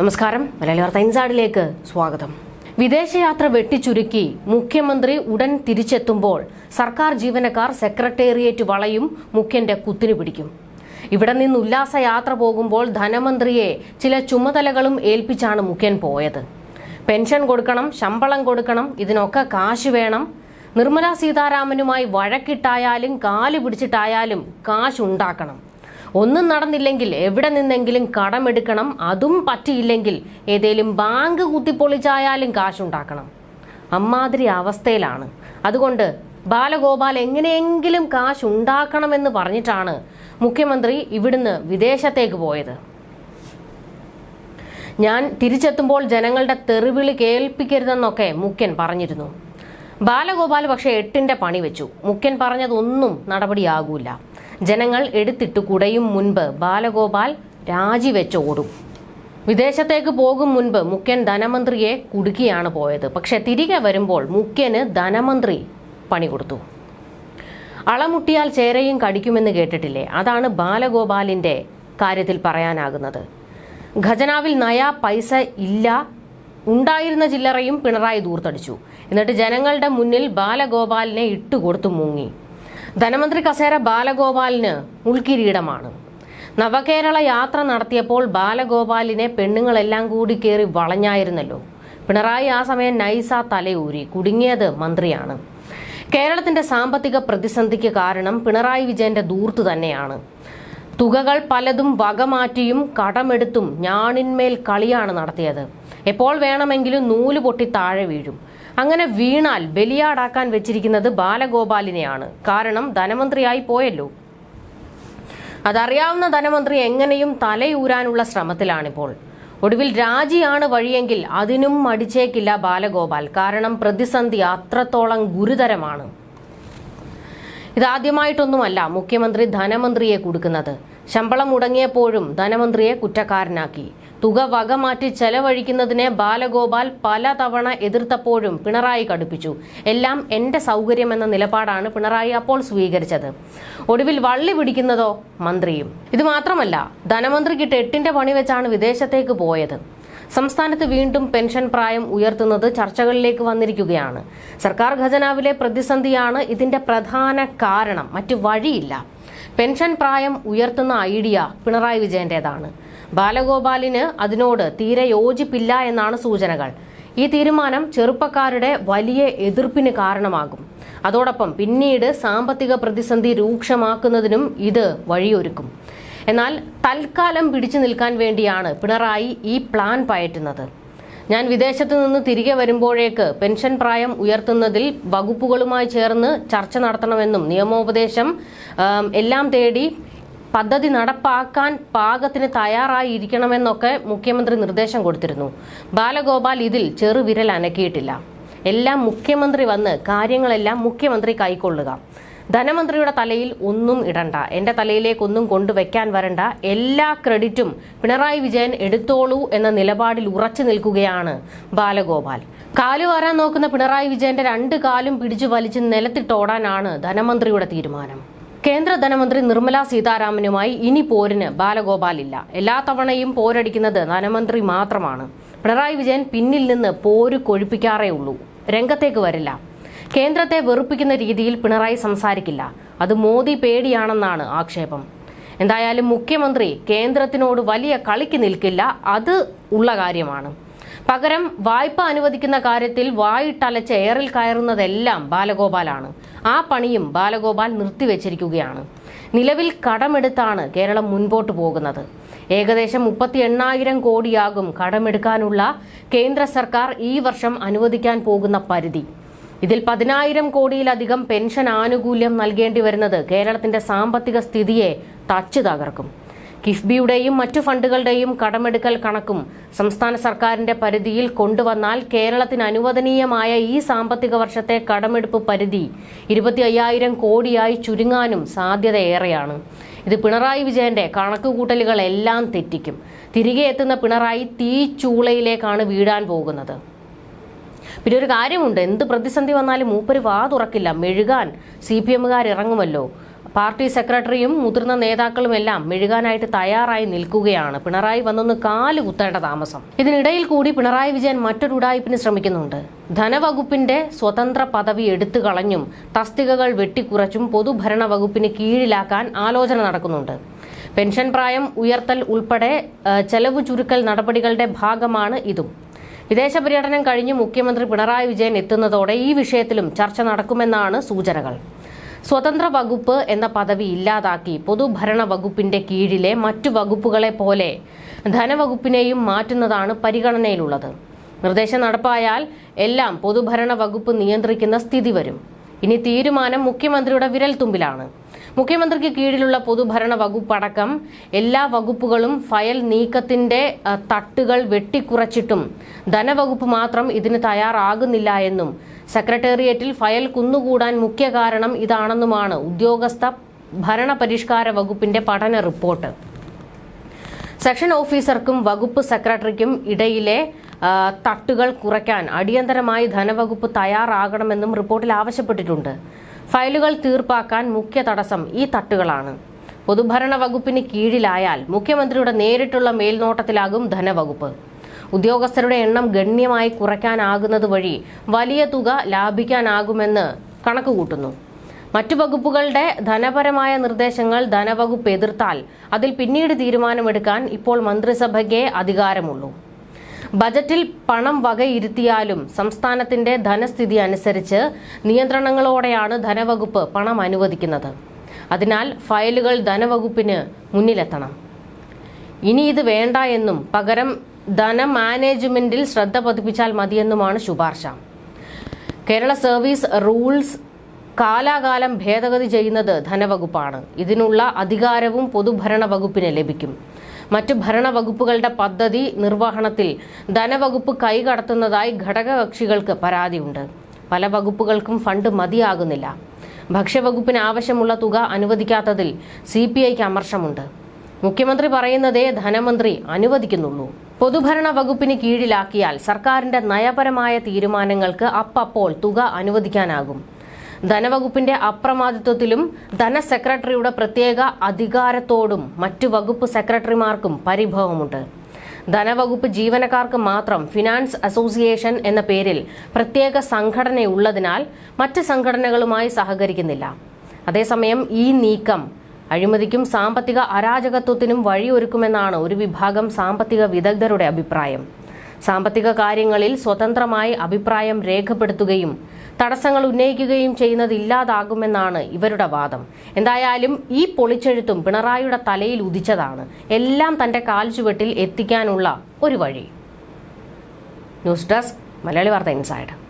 നമസ്കാരം. മലയാളി വാർത്ത ഇൻസൈഡിലേക്ക് സ്വാഗതം. വിദേശയാത്ര വെട്ടിച്ചുരുക്കി മുഖ്യമന്ത്രി ഉടൻ തിരിച്ചെത്തുമ്പോൾ സർക്കാർ ജീവനക്കാർ സെക്രട്ടേറിയറ്റ് വളയും മുഖ്യന്റെ കുത്തിനു പിടിക്കും. ഇവിടെ നിന്ന് ഉല്ലാസയാത്ര പോകുമ്പോൾ ധനമന്ത്രിയെ ചില ചുമതലകളും ഏൽപ്പിച്ചാണ് മുഖ്യൻ പോയത്. പെൻഷൻ കൊടുക്കണം ശമ്പളം കൊടുക്കണം ഇതിനൊക്കെ കാശ് വേണം. നിർമ്മലാ സീതാരാമനുമായി വഴക്കിട്ടായാലും കാൽ പിടിച്ചിട്ടായാലും കാശ് ഉണ്ടാക്കണം ഒന്നും നടന്നില്ലെങ്കിൽ എവിടെ നിന്നെങ്കിലും കടമെടുക്കണം അതും പറ്റിയില്ലെങ്കിൽ ഏതേലും ബാങ്ക് കുത്തിപ്പൊളിച്ചായാലും കാശുണ്ടാക്കണം. അമ്മാതിരി അവസ്ഥയിലാണ്. അതുകൊണ്ട് ബാലഗോപാൽ എങ്ങനെയെങ്കിലും കാശ് ഉണ്ടാക്കണമെന്ന് പറഞ്ഞിട്ടാണ് മുഖ്യമന്ത്രി ഇവിടുന്ന് വിദേശത്തേക്ക് പോയത്. ഞാൻ തിരിച്ചെത്തുമ്പോൾ ജനങ്ങളുടെ തെറിവിളി കേൾപ്പിക്കരുതെന്നൊക്കെ മുഖ്യൻ പറഞ്ഞിരുന്നു. ബാലഗോപാൽ പക്ഷേ എട്ടിന്റെ പണി വെച്ചു. മുഖ്യൻ പറഞ്ഞതൊന്നും നടപടിയാകൂല. ജനങ്ങൾ എടുത്തിട്ട് കുടയും മുൻപ് ബാലഗോപാൽ രാജിവെച്ച് ഓടും. വിദേശത്തേക്ക് പോകും മുൻപ് മുഖ്യൻ ധനമന്ത്രിയെ കുടുക്കിയാണ് പോയത്. പക്ഷെ തിരികെ വരുമ്പോൾ മുഖ്യന് ധനമന്ത്രി പണി കൊടുത്തു. അളമുട്ടിയാൽ ചേരയും കടിക്കുമെന്ന് കേട്ടിട്ടില്ലേ? അതാണ് ബാലഗോപാലിന്റെ കാര്യത്തിൽ പറയാനാകുന്നത്. ഖജനാവിൽ നയാ പൈസ ഇല്ല. ഉണ്ടായിരുന്ന ചില്ലറയും പിണറായി ദൂർത്തടിച്ചു. എന്നിട്ട് ജനങ്ങളുടെ മുന്നിൽ ബാലഗോപാലിനെ ഇട്ടുകൊടുത്തു മുങ്ങി. ധനമന്ത്രി കസേര ബാലഗോപാലിന് ഉൾക്കിരീടമാണ്. നവകേരള യാത്ര നടത്തിയപ്പോൾ ബാലഗോപാലിനെ പെണ്ണുങ്ങളെല്ലാം കൂടി കയറി വളഞ്ഞായിരുന്നല്ലോ. പിണറായി ആ സമയം നൈസ തലയൂരി കുടുങ്ങിയത് മന്ത്രിയാണ്. കേരളത്തിന്റെ സാമ്പത്തിക പ്രതിസന്ധിക്ക് കാരണം പിണറായി വിജയന്റെ ദൂർത്ത് തന്നെയാണ്. തുകകൾ പലതും വകമാറ്റിയും കടമെടുത്തും ഞാണിന്മേൽ കളിയാണ് നടത്തിയത്. എപ്പോൾ വേണമെങ്കിലും നൂൽ പൊട്ടി താഴെ വീഴും. അങ്ങനെ വീണാൽ ബലിയാടാക്കാൻ വെച്ചിരിക്കുന്നത് ബാലഗോപാലിനെയാണ്. കാരണം ധനമന്ത്രിയായി പോയല്ലോ. അതറിയാവുന്ന ധനമന്ത്രി എങ്ങനെയും തലയൂരാനുള്ള ശ്രമത്തിലാണിപ്പോൾ. ഒടുവിൽ രാജിയാണ് വഴിയെങ്കിൽ അതിനും മടിച്ചേക്കില്ല ബാലഗോപാൽ. കാരണം പ്രതിസന്ധി അത്രത്തോളം ഗുരുതരമാണ്. ഇതാദ്യമായിട്ടൊന്നുമല്ല മുഖ്യമന്ത്രി ധനമന്ത്രിയെ കൊടുക്കുന്നത്. ശമ്പളം മുടങ്ങിയപ്പോഴും ധനമന്ത്രിയെ കുറ്റക്കാരനാക്കി. തുക വകമാറ്റി ചെലവഴിക്കുന്നതിനെ ബാലഗോപാൽ പലതവണ എതിർത്തപ്പോഴും പിണറായി കടുപ്പിച്ചു. എല്ലാം എന്റെ സൗകര്യമെന്ന നിലപാടാണ് പിണറായി അപ്പോൾ സ്വീകരിച്ചത്. ഒടുവിൽ വള്ളി പിടിക്കുന്നതോ മന്ത്രിയും. ഇത് മാത്രമല്ല ധനമന്ത്രിക്ക് എട്ടിന്റെ പണി വെച്ചാണ് വിദേശത്തേക്ക് പോയത്. സംസ്ഥാനത്ത് വീണ്ടും പെൻഷൻ പ്രായം ഉയർത്തുന്നത് ചർച്ചകളിലേക്ക് വന്നിരിക്കുകയാണ്. സർക്കാർ ഖജനാവിലെ പ്രതിസന്ധിയാണ് ഇതിന്റെ പ്രധാന കാരണം. മറ്റു വഴിയില്ല. പെൻഷൻ പ്രായം ഉയർത്തുന്ന ഐഡിയ പിണറായി വിജയന്റേതാണ്. ബാലഗോപാലിന് അതിനോട് തീരെ യോജിപ്പില്ല എന്നാണ് സൂചനകൾ. ഈ തീരുമാനം ചെറുപ്പക്കാരുടെ വലിയ എതിർപ്പിന് കാരണമാകും. അതോടൊപ്പം പിന്നീട് സാമ്പത്തിക പ്രതിസന്ധി രൂക്ഷമാക്കുന്നതിനും ഇത് വഴിയൊരുക്കും. എന്നാൽ തൽക്കാലം പിടിച്ചു നിൽക്കാൻ വേണ്ടിയാണ് പിണറായി ഈ പ്ലാൻ പയറ്റുന്നത്. ഞാൻ വിദേശത്തു നിന്ന് തിരികെ വരുമ്പോഴേക്ക് പെൻഷൻ പ്രായം ഉയർത്തുന്നതിൽ വകുപ്പുകളുമായി ചേർന്ന് ചർച്ച നടത്തണമെന്നും നിയമോപദേശം എല്ലാം തേടി പദ്ധതി നടപ്പാക്കാൻ പാകത്തിന് തയ്യാറായിരിക്കണമെന്നൊക്കെ മുഖ്യമന്ത്രി നിർദ്ദേശം കൊടുത്തിരുന്നു. ബാലഗോപാൽ ഇതിൽ ചെറുവിരൽ അനക്കിയിട്ടില്ല. എല്ലാം മുഖ്യമന്ത്രി വന്ന് കാര്യങ്ങളെല്ലാം മുഖ്യമന്ത്രി കൈക്കൊള്ളുക. ധനമന്ത്രിയുടെ തലയിൽ ഒന്നും ഇടണ്ട. എന്റെ തലയിലേക്കൊന്നും കൊണ്ടുവയ്ക്കാൻ വരണ്ട. എല്ലാ ക്രെഡിറ്റും പിണറായി വിജയൻ എടുത്തോളൂ എന്ന നിലപാടിൽ ഉറച്ചു നിൽക്കുകയാണ് ബാലഗോപാൽ. കാലു വരാൻ നോക്കുന്ന പിണറായി വിജയന്റെ രണ്ട് കാലും പിടിച്ചു വലിച്ച് നിലത്തിട്ടോടാനാണ് ധനമന്ത്രിയുടെ തീരുമാനം. കേന്ദ്ര ധനമന്ത്രി നിർമ്മലാ സീതാരാമനുമായി ഇനി പോരിന് ബാലഗോപാൽ ഇല്ല എല്ലാ തവണയും പോരടിക്കുന്നത് ധനമന്ത്രി മാത്രമാണ്. പിണറായി വിജയൻ പിന്നിൽ നിന്ന് പോര് കൊഴിപ്പിക്കാറേ ഉള്ളൂ. രംഗത്തേക്ക് വരില്ല. കേന്ദ്രത്തെ വെറുപ്പിക്കുന്ന രീതിയിൽ പിണറായി സംസാരിക്കില്ല. അത് മോദി പേടിയാണെന്നാണ് ആക്ഷേപം. എന്തായാലും മുഖ്യമന്ത്രി കേന്ദ്രത്തിനോട് വലിയ കളിക്ക് നിൽക്കില്ല. അത് ഉള്ള കാര്യമാണ്. പകരം വായ്പ അനുവദിക്കുന്ന കാര്യത്തിൽ വായിട്ടലച്ച് എയറിൽ കയറുന്നതെല്ലാം ബാലഗോപാലാണ്. ആ പണിയും ബാലഗോപാൽ നിർത്തിവെച്ചിരിക്കുകയാണ്. നിലവിൽ കടമെടുത്താണ് കേരളം മുൻപോട്ട് പോകുന്നത്. ഏകദേശം മുപ്പത്തി എണ്ണായിരം കോടിയാകും കടമെടുക്കാനുള്ള കേന്ദ്ര സർക്കാർ ഈ വർഷം അനുവദിക്കാൻ പോകുന്ന പരിധി. ഇതിൽ പതിനായിരം കോടിയിലധികം പെൻഷൻ ആനുകൂല്യം നൽകേണ്ടി വരുന്നത് കേരളത്തിന്റെ സാമ്പത്തിക സ്ഥിതിയെ തച്ചു തകർക്കും. കിഫ്ബിയുടെയും മറ്റു ഫണ്ടുകളുടെയും കടമെടുക്കൽ കണക്കും സംസ്ഥാന സർക്കാരിന്റെ പരിധിയിൽ കൊണ്ടുവന്നാൽ കേരളത്തിന് അനുവദനീയമായ ഈ സാമ്പത്തിക വർഷത്തെ കടമെടുപ്പ് പരിധി ഇരുപത്തി അയ്യായിരം കോടിയായി ചുരുങ്ങാനും സാധ്യതയേറെയാണ്. ഇത് പിണറായി വിജയന്റെ കണക്കുകൂട്ടലുകളെല്ലാം തെറ്റിക്കും. തിരികെ എത്തുന്ന പിണറായി തീച്ചൂളയിലേക്കാണ് വീഴാൻ പോകുന്നത്. പിന്നെ ഒരു കാര്യമുണ്ട്. എന്ത് പ്രതിസന്ധി വന്നാലും മൂപ്പര് വാതുറക്കില്ല. മെഴുകാൻ സി പി എമ്മുകാർ ഇറങ്ങുമല്ലോ. പാർട്ടി സെക്രട്ടറിയും മുതിർന്ന നേതാക്കളുമെല്ലാം മെഴുകാനായിട്ട് തയ്യാറായി നിൽക്കുകയാണ്. പിണറായി വന്നൊന്ന് കാൽ കുത്തേണ്ട താമസം. ഇതിനിടയിൽ കൂടി പിണറായി വിജയൻ മറ്റൊരു ഉടായ്പിന് ശ്രമിക്കുന്നുണ്ട്. ധനവകുപ്പിന്റെ സ്വതന്ത്ര പദവി എടുത്തു കളഞ്ഞും തസ്തികകൾ വെട്ടിക്കുറച്ചും പൊതുഭരണ വകുപ്പിന് കീഴിലാക്കാൻ ആലോചന നടക്കുന്നുണ്ട്. പെൻഷൻ പ്രായം ഉയർത്തൽ ഉൾപ്പെടെ ചെലവ് ചുരുക്കൽ നടപടികളുടെ ഭാഗമാണ് ഇതും. വിദേശ പര്യടനം കഴിഞ്ഞ് മുഖ്യമന്ത്രി പിണറായി വിജയൻ എത്തുന്നതോടെ ഈ വിഷയത്തിലും ചർച്ച നടക്കുമെന്നാണ് സൂചനകൾ. സ്വതന്ത്ര വകുപ്പ് എന്ന പദവി ഇല്ലാതാക്കി പൊതുഭരണ വകുപ്പിന്റെ കീഴിലെ മറ്റു വകുപ്പുകളെ പോലെ ധനവകുപ്പിനെയും മാറ്റുന്നതാണ് പരിഗണനയിലുള്ളത്. നിർദ്ദേശം നടപ്പായാൽ എല്ലാം പൊതുഭരണ വകുപ്പ് നിയന്ത്രിക്കുന്ന സ്ഥിതി വരും. ഇനി തീരുമാനം മുഖ്യമന്ത്രിയുടെ വിരൽത്തുമ്പിലാണ്. മുഖ്യമന്ത്രിക്ക് കീഴിലുള്ള പൊതുഭരണ വകുപ്പടക്കം എല്ലാ വകുപ്പുകളും ഫയൽ നീക്കത്തിന്റെ തട്ടുകൾ വെട്ടിക്കുറച്ചിട്ടും ധനവകുപ്പ് മാത്രം ഇതിന് തയ്യാറാകുന്നില്ല എന്നും സെക്രട്ടേറിയറ്റിൽ ഫയൽ കുന്നുകൂടാൻ മുഖ്യ കാരണം ഇതാണെന്നുമാണ് ഉദ്യോഗസ്ഥ ഭരണപരിഷ്കാര വകുപ്പിന്റെ പഠന റിപ്പോർട്ട്. സെക്ഷൻ ഓഫീസർക്കും വകുപ്പ് സെക്രട്ടറിക്കും ഇടയിലെ തട്ടുകൾ കുറയ്ക്കാൻ അടിയന്തരമായി ധനവകുപ്പ് തയ്യാറാകണമെന്നും റിപ്പോർട്ടിൽ ആവശ്യപ്പെട്ടിട്ടുണ്ട്. ഫയലുകൾ തീർപ്പാക്കാൻ മുഖ്യ തടസ്സം ഈ തട്ടുകളാണ്. പൊതുഭരണ വകുപ്പിന് കീഴിലായാൽ മുഖ്യമന്ത്രിയുടെ നേരിട്ടുള്ള മേൽനോട്ടത്തിലാകും ധനവകുപ്പ്. ഉദ്യോഗസ്ഥരുടെ എണ്ണം ഗണ്യമായി കുറയ്ക്കാനാകുന്നത് വഴി വലിയ തുക ലാഭിക്കാനാകുമെന്ന് കണക്കുകൂട്ടുന്നു. മറ്റു വകുപ്പുകളുടെ ധനപരമായ നിർദ്ദേശങ്ങൾ ധനവകുപ്പ് എതിർത്താൽ അതിൽ പിന്നീട് തീരുമാനമെടുക്കാൻ ഇപ്പോൾ മന്ത്രിസഭയ്ക്കേ അധികാരമുള്ളൂ. ബജറ്റിൽ പണം വകയിരുത്തിയാലും സംസ്ഥാനത്തിന്റെ ധനസ്ഥിതി അനുസരിച്ച് നിയന്ത്രണങ്ങളോടെയാണ് ധനവകുപ്പ് പണം അനുവദിക്കുന്നത്. അതിനാൽ ഫയലുകൾ ധനവകുപ്പിന് മുന്നിലെത്തണം. ഇനി ഇത് വേണ്ട എന്നും പകരം ധന മാനേജ്മെന്റിൽ ശ്രദ്ധ പതിപ്പിച്ചാൽ മതിയെന്നുമാണ് ശുപാർശ. കേരള സർവീസ് റൂൾസ് കാലാകാലം ഭേദഗതി ചെയ്യുന്നത് ധനവകുപ്പാണ്. ഇതിനുള്ള അധികാരവും പൊതുഭരണ വകുപ്പിന് ലഭിക്കും. മറ്റു ഭരണവകുപ്പുകളുടെ പദ്ധതി നിർവഹണത്തിൽ ധനവകുപ്പ് കൈകടത്തുന്നതായി ഘടകകക്ഷികൾക്ക് പരാതിയുണ്ട്. പല വകുപ്പുകൾക്കും ഫണ്ട് മതിയാകുന്നില്ല. ഭക്ഷ്യവകുപ്പിന് ആവശ്യമുള്ള തുക അനുവദിക്കാത്തതിൽ സി പി ഐക്ക് അമർഷമുണ്ട്. മുഖ്യമന്ത്രി പറയുന്നതേ ധനമന്ത്രി അനുവദിക്കുന്നുള്ളൂ. പൊതുഭരണ വകുപ്പിന് കീഴിലാക്കിയാൽ സർക്കാരിന്റെ നയപരമായ തീരുമാനങ്ങൾക്ക് അപ്പപ്പോൾ തുക അനുവദിക്കാനാകും. ധനവകുപ്പിന്റെ അപ്രമാദിത്വത്തിലും ധനസെക്രട്ടറിയുടെ പ്രത്യേക അധികാരത്തോടും മറ്റു വകുപ്പ് സെക്രട്ടറിമാർക്കും പരിഭവമുണ്ട്. ധനവകുപ്പ് ജീവനക്കാർക്ക് മാത്രം ഫിനാൻസ് അസോസിയേഷൻ എന്ന പേരിൽ പ്രത്യേക സംഘടനയുള്ളതിനാൽ മറ്റ് സംഘടനകളുമായി സഹകരിക്കുന്നില്ല. അതേസമയം ഈ നീക്കം അഴിമതിക്കും സാമ്പത്തിക അരാജകത്വത്തിനും വഴിയൊരുക്കുമെന്നാണ് ഒരു വിഭാഗം സാമ്പത്തിക വിദഗ്ധരുടെ അഭിപ്രായം. സാമ്പത്തിക കാര്യങ്ങളിൽ സ്വതന്ത്രമായി അഭിപ്രായം രേഖപ്പെടുത്തുകയും തടസ്സങ്ങൾ ഉന്നയിക്കുകയും ചെയ്യുന്നത് ഇല്ലാതാകുമെന്നാണ് ഇവരുടെ വാദം. എന്തായാലും ഈ പൊളിച്ചെഴുത്തും പിണറായിയുടെ തലയിൽ ഉദിച്ചതാണ്. എല്ലാം തന്റെ കാൽ ചുവട്ടിൽ എത്തിക്കാനുള്ള ഒരു വഴി. ന്യൂസ് ഡെസ്ക് മലയാളി വാർത്ത ഇൻസൈഡ്.